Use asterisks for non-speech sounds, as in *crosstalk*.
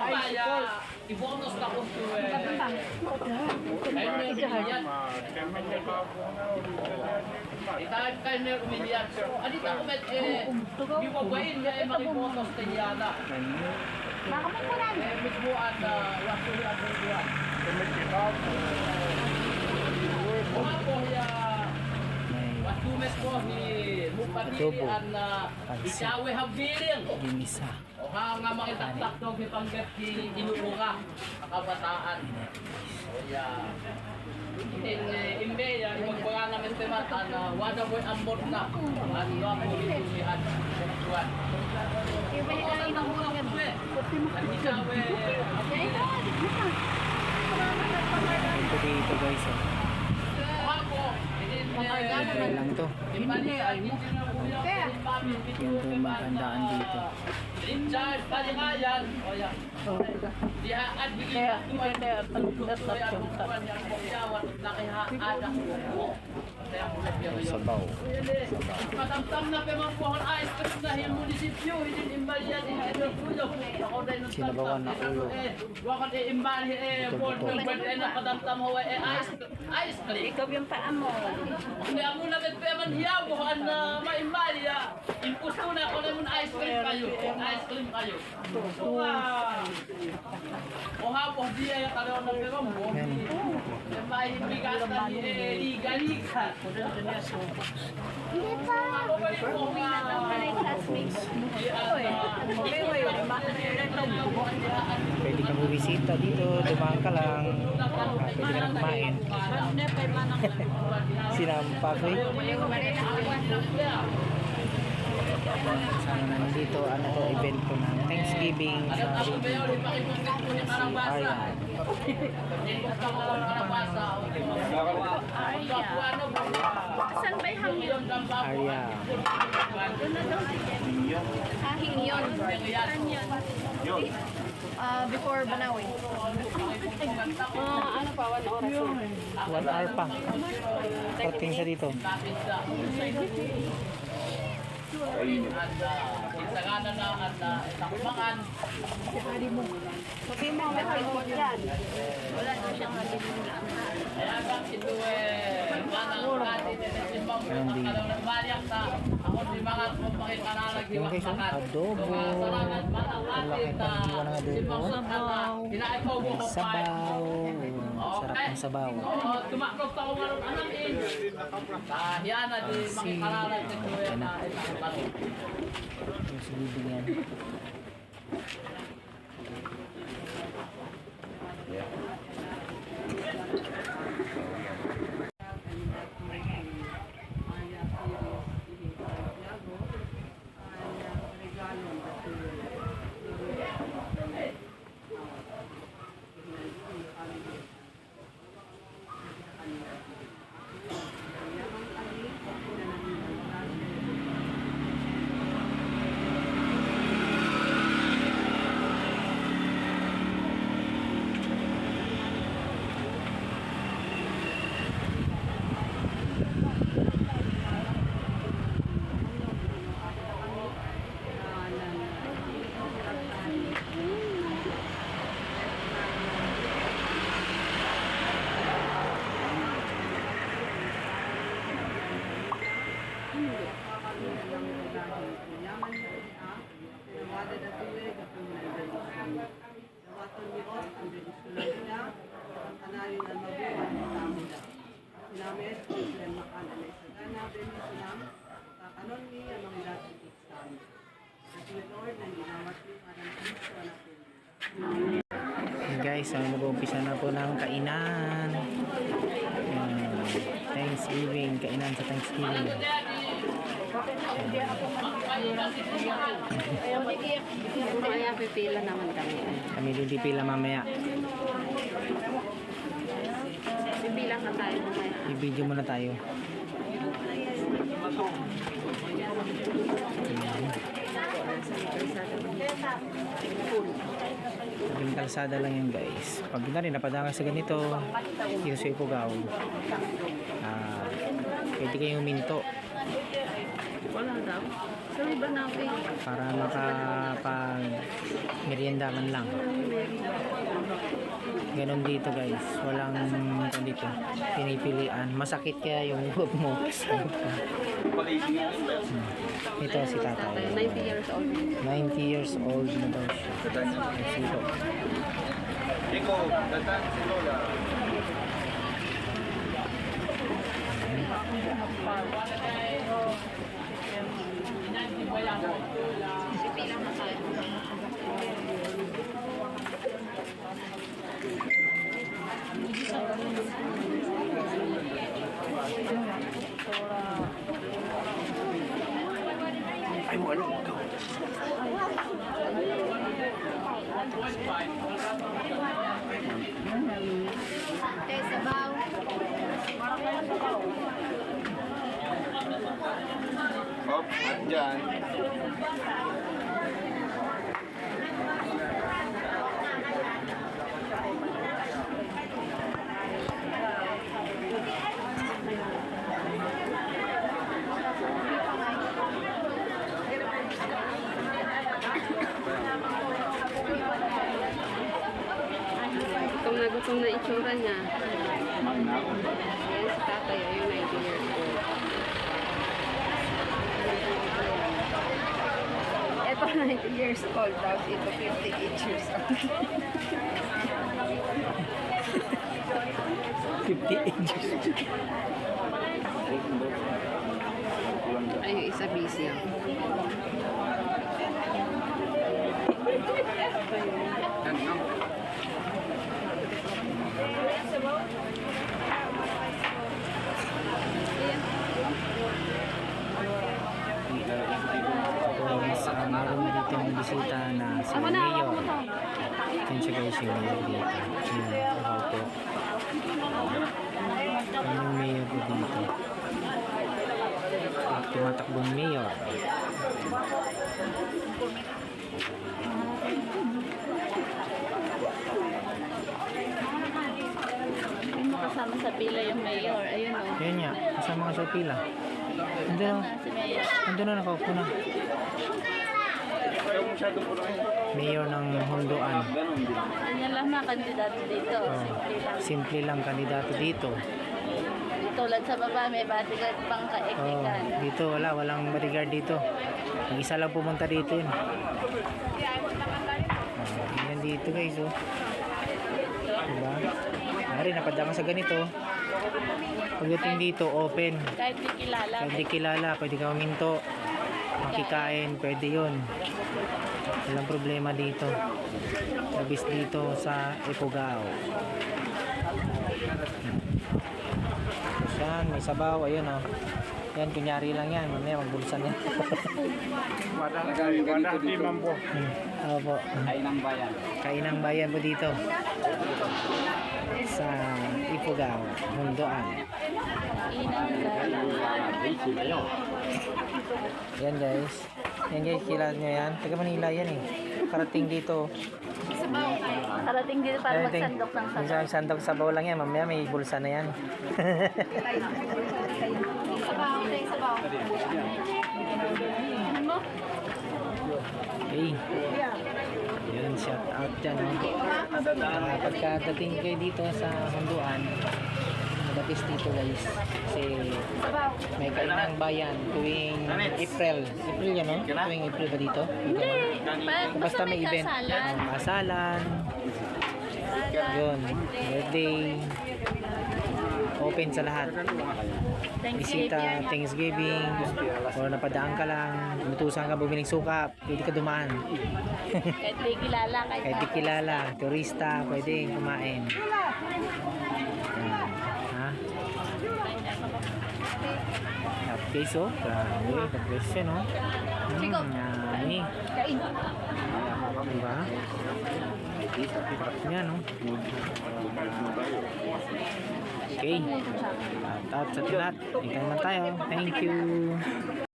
Kaya, ibonus na kung. Kayo na umilian. Itahan kayo na umilian. Ano ito ko met eh, biwabain niya eh makibonus na yala. Makamukulan. Eh, mismo at wasto at buwan. Mga po ya, watumes po ni Mupatili Pansit. isawe habiling. ginisa. Ha nga makitaktak daw kay panggat ki inuunga kabataan. O ya. Hindi eh, imbe ya magbaga namin temat na wada mo ambot na. At wa po itulihan. Kuwan. Iba yung kain ng mga gabi. At isawe. Kaya ito, Ito dito guys. Oh. Kaya lang to. Yung tumatandaan dito. Kaya, Sabaw. Patamtam na pa mga puhon ice cream na yung munisipyo, hindi imbalyan, hindi na tulo. Ako dahil nung Sinabawan na ulo. Eh, wakat eh imbali eh, board ng board eh, napatamtam ho eh, ice ice cream. ikaw yung paa mo. Kaya mo na bet pa man hiyaw, bukan na maimbali ah. Impus ko na ako na mun ice cream kayo, ice cream kayo. So ah, o hapo di ay karon ng pero mo. Yan. Eh, may bigas na ni eh, liga-liga. Hindi pa. Ako pa rin po nga. Panay classmates. Pwede ka bumisita dito. Dumaan ka lang. Pwede ka na kumain. Sinampag eh. Sana na nandito. Ano to event ko ng Thanksgiving sa Ayan. Saan ba yung hangyon? Arya. Ah, hingyon. Saan yun? Ah, before Banawi. Ah, ano pa, one oras. One hour pa. Parating sa dito. Isaganan na at takbangan. Sabi mo, may hangyon yan. Wala na siyang halimulan. Kaya bang ito eh, manang kati din at simbang pagkakalaw ng balyak sa ako di mga pagpakikanalag di Yung guys, oh, adobo. Salamat manang kati Malaki na pang ng adobo. simbang sabaw. Pa. Sabaw. Sarap ng sabaw. Oo, tumakrok ako nga ng anak eh. Kaya na di Pansit. makikanalag ito eh na itakot. Yung silibing yan. Guys, ang mag-uumpisa na po ng kainan. Yan. Thanksgiving, kainan sa Thanksgiving. Kaya pipila naman kami. Kami din pipila mamaya. Bibilang na tayo mamaya. I-video muna tayo. Tabing kalsada lang yan guys. Pag na rin napadangay sa ganito, dito sa Ipugaw, ah, pwede kayong huminto. Wala daw. Sa iba natin. para makapag merienda man lang. Ganon dito guys. Walang ano dito. Pinipilian. Masakit kaya yung *laughs* utot mo. Hmm. Ito si tatay. Tatay, 90 years old. 90 years old na daw siya. Datang si Lola. Pipilang Okay, sabaw. Hop, at dyan. Gutom na itsura niya. Ayan si tatay, ayun 90 years old. Ito 90 years old, tapos ito 58 years old. 58 years. Ay, yung isa busy. ah. Guys, uh, meron dito na si Mayor. Yan siya guys yung Mayor dito. Yan, wow po. At tumatakbong Mayor. Yung kasama sa pila yung mayor. Ayun o. Yan nga, kasama ka sa pila. Nandun na, Si mayor. na nakaupo na. Ayaw lang yun. Mayor ng Hondoan. Din. Kanya lang mga kandidato dito. Oh, simple lang kandidato dito. Tulad sa baba, may bodyguard pang Oh, dito wala, walang bodyguard dito. Ang isa lang pumunta dito yun. Oh, yan dito guys oh. Diba? Mari, napadama sa ganito. Pagdating dito, open. Kahit di kilala. Kahit di kilala, pwede ka uminto. Makikain, pwede yun. Walang problema dito. Labis dito sa. Tapos yan, may sabaw, ayun oh. Yan, kunyari lang yan. Mamaya magbulsan yan. Wadah di mampu. Hmm, Opo. Kainang bayan. Kainang bayan po dito. Sa Ifugao, Mundoan. Yan guys. Yan guys, kilala nyo yan. Taga Manila yan eh. Karating dito. Karating dito para magsandok ng sabaw. sa sandok sabaw lang yan. Mamaya may bulsa na yan. *laughs* Sabaw, okay, sabaw. Ano mo? Okay. Yun, shout out dyan. Oh. Uh, pagkadating kayo dito sa Honduan, madapis dito guys. Kasi may kainang bayan tuwing April. April yan, no? Tuwing April ba dito? Hindi. Pa- Basta may event. kasalan. Oh, kasalan. Yun. Birthday. Open sa lahat. Bisita, Thanksgiving, or napadaan ka lang, inutusan ka bumiling suka, pwede ka dumaan. Kahit di kilala. Kahit, Kahit di kilala, turista, pwede kumain. Ha? Okay, so, grabe, the best yun, no? Hmm, yummy. Diba? Niya, no? Okay. Shout out sa lahat. Ikaw naman tayo. Thank you.